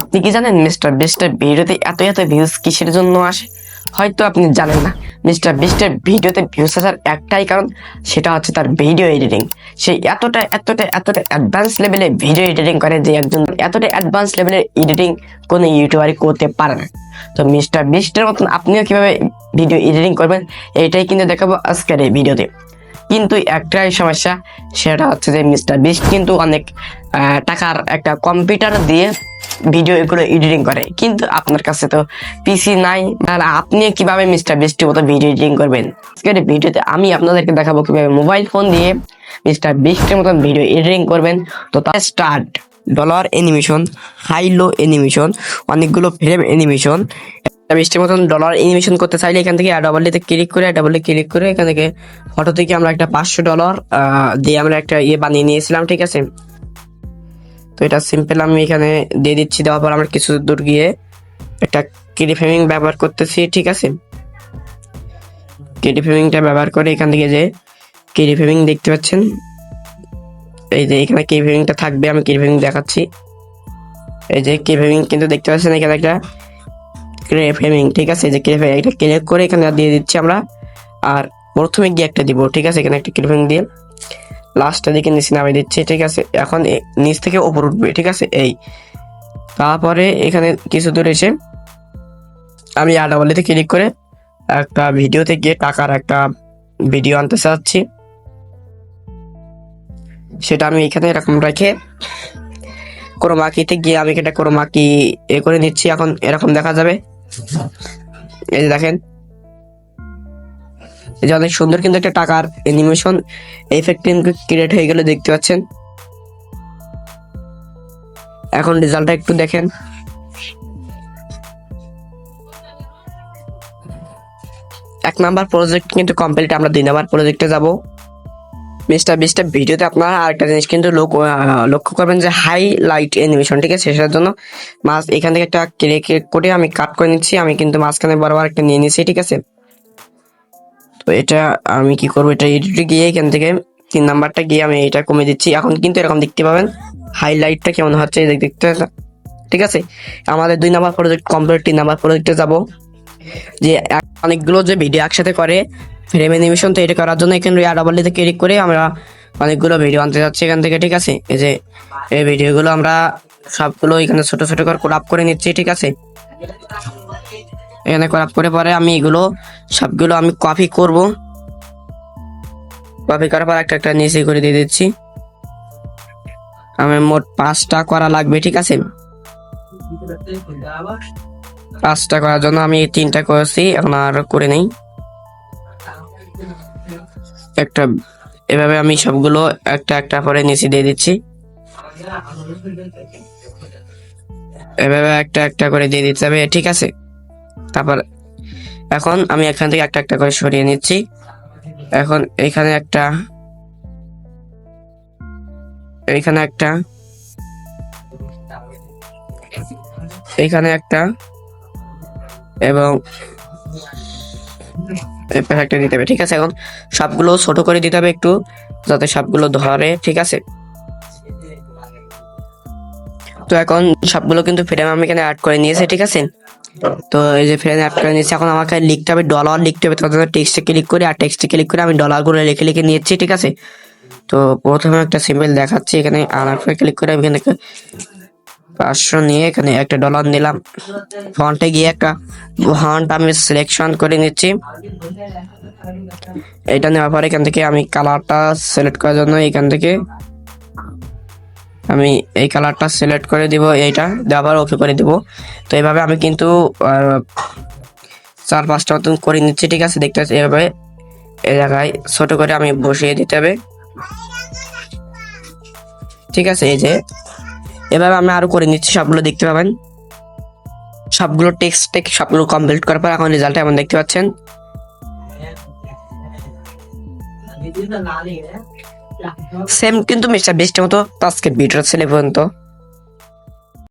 আপনি কি জানেন মিস্টার বিস্টের ভিডিওতে এত এত ভিউজ কিসের জন্য আসে? হয়তো আপনি জানেন না। মিস্টার বিস্টের ভিডিওতে ভিউজ আসার একটাই কারণ, সেটা হচ্ছে তার ভিডিও এডিটিং সে এতটা এতটা এতটা অ্যাডভান্স লেভেলে ভিডিও এডিটিং করে যে একজন এতটা অ্যাডভান্স লেভেলের এডিটিং কোনো ইউটিউবারই করতে পারে না। তো মিস্টার বিস্টের মতন আপনিও কীভাবে ভিডিও এডিটিং করবেন, এইটাই কিন্তু দেখাবো আজকের এই ভিডিওতে। কিন্তু একটাই সমস্যা, সেটা হচ্ছে যে মিস্টার বিস্ট কিন্তু অনেক টাকার একটা কম্পিউটার দিয়ে ভিডিও এগুলো এডিটিং করে। কিন্তু আপনার কাছে তো পিসি নাই, তাহলে আপনি কীভাবে মিস্টার বিস্টের মতো ভিডিও এডিটিং করবেন? আজকের ভিডিওতে আমি আপনাদেরকে দেখাবো কীভাবে মোবাইল ফোন দিয়ে মিস্টার বিস্টের মতন ভিডিও এডিটিং করবেন। তো তার start dollar animation high low animation অনেকগুলো ফ্রেম অ্যানিমেশন বৃষ্টির মতন ডলার অ্যানিমেশন করতে চাইলে এখান থেকে ডাবল তে ক্লিক করে ডাবল ক্লিক করে এখান থেকে ফটো থেকে আমরা একটা পাঁচশো ডলার দিয়ে আমরা একটা ইয়ে বানিয়ে নিয়েছিলাম, ঠিক আছে? তো এটা সিম্পল আমি এখানে দিয়ে দিচ্ছি। দেওয়ার পর আমরা কিছু দূর গিয়ে একটা ফ্রেমিং ব্যবহার করতেছি, ঠিক আছে? ফ্রেমিংটা ব্যবহার করে এখান থেকে যে ফ্রেমিং দেখতে পাচ্ছেন? এই যে এখানে ফ্রেমিংটা থাকবে, আমি ফ্রেমিং দেখাচ্ছি। এই যে ফ্রেমিং কিন্তু দেখতে পাচ্ছেন এখানে একটা ফ্রেমিং ঠিক আছে? যে ক্রে এটা ক্লিক করে এখানে দিয়ে দিচ্ছি আমরা। আর প্রথমে গিয়ে একটা দিব, ঠিক আছে? এখানে একটা ক্রে ফ্রেমিং দিয়ে। লাস্টের দিকে নিচে নামিয়ে দিচ্ছি, ঠিক আছে? এখন নিচ থেকে ওপর উঠবে, ঠিক আছে? এই। তারপরে এখানে কিছু দূর এসে আমি আডাবলিতে ক্লিক করে একটা ভিডিওতে গিয়ে টাকার একটা ভিডিও আনতে চাচ্ছি। সেটা আমি এখানে এরকম রেখে ক্রোমাকিতে গিয়ে আমি এটা ক্রোমাকি এ করে নিচ্ছি। এখন এরকম দেখা যাবে। এই দেখেন যে অনেক সুন্দর কিন্তু একটা টাকার অ্যানিমেশন এফেক্ট কিন্তু ক্রিয়েট হয়ে গেলে, দেখতে পাচ্ছেন। এখন রেজাল্টটা একটু দেখেন। এক নাম্বার প্রজেক্ট কিন্তু কমপ্লিট আমরা দুই নাম্বার প্রজেক্টে যাব। মিস্টার বিস্টার ভিডিওতে আপনারা আরেকটা জিনিস কিন্তু লোক লক্ষ্য করবেন যে হাই লাইট অ্যানিমেশন ঠিক আছে? সেটার জন্য মাছ এখান থেকে একটা ক্লিক করে আমি কাট করে নিচ্ছি। আমি কিন্তু মাঝখানে বরাবর একটা নিয়ে নিচ্ছি ঠিক আছে? তো এটা আমি কি করব? এটা এডিটে গিয়ে এখান থেকে তিন নাম্বারটা গিয়ে আমি এটা কমে দিচ্ছি। এখন কিন্তু এরকম দেখতে পাবেন হাইলাইটটা কেমন হচ্ছে দেখতে ঠিক আছে? আমাদের দুই নাম্বার প্রজেক্ট কমপ্লিট তিন নাম্বার প্রজেক্টে যাব। যে অনেকগুলো যে ভিডিও একসাথে করে ফ্রেম অ্যানিমেশন তো এটা করার জন্য এখানে আডাবলিতে ক্লিক করে আমরা অনেকগুলো ভিডিও আনতে যাচ্ছি এখান থেকে, ঠিক আছে? এই যে, এই ভিডিওগুলো আমরা সবগুলো এখানে ছোট ছোট করে ক্রাপ করে নিচ্ছি, ঠিক আছে? এখানে করার পরে পরে আমি এগুলো, সবগুলো আমি কপি করব। কপি করার পর একটা একটা নিচে করে দিয়ে দিচ্ছি। আমার মোট পাঁচটা করা লাগবে, ঠিক আছে? পাঁচটা করার জন্য আমি তিনটা করেছি, এখন আর করে নেই। একটা, এভাবে আমি সবগুলো একটা একটা করে নিচে দিয়ে দিচ্ছি। এভাবে একটা একটা করে দিয়ে দিতে হবে, ঠিক আছে? তারপর এখন আমি এখান থেকে একটা একটা করে সরিয়ে নিচ্ছি। এখন এখানে একটা এইখানে একটা এইখানে একটা, এবং একটা দিতে হবে, ঠিক আছে? এখন সবগুলো ছোট করে দিতে হবে একটু, যাতে সবগুলো ধরে, ঠিক আছে? তো এখন সবগুলো কিন্তু ফ্রেম আমি এখানে অ্যাড করে নিয়েছি, ঠিক আছে? তো এই যে ফ্রেম অ্যাড করে নিয়েছি, এখন আমাকে লিখতে হবে ডলার লিখতে হবে জন্য টেক্সটে ক্লিক করে, আর টেক্সটে ক্লিক করে আমি ডলারগুলো লিখে লিখে নিয়েছি ঠিক আছে? তো প্রথমে একটা সিম্বল দেখাচ্ছি, এখানে আনার ক্লিক করে আমি এখানে থেকে পাঁচশো নিয়ে এখানে একটা ডলার নিলাম। ফন্টে গিয়ে একটা ফন্ট আমি সিলেকশন করে নিচ্ছি। এটা নেওয়ার পরে এখান থেকে আমি কালারটা সিলেক্ট করার জন্য এখান থেকে আমি এই কালারটা সিলেক্ট করে দিব, এইটা পর ওকে করে দিব। তো এইভাবে আমি কিন্তু চার পাঁচটা মতন করে নিচ্ছি, ঠিক আছে? দেখতে পাচ্ছি এভাবে এই জায়গায় ছোট করে আমি বসিয়ে দিতে হবে। ঠিক আছে, এই যে। এভাবে আমি আরও করে নিচ্ছি, সবগুলো দেখতে পাবেন। সবগুলো টেক্সট টেক্সট সবগুলো কমপ্লিট করার পর এখন রেজাল্ট এমন দেখতে পাচ্ছেন। সেম কিন্তু মিস্টার বেস্টের মতো আজকে ভিডিও ছেলে পর্যন্ত।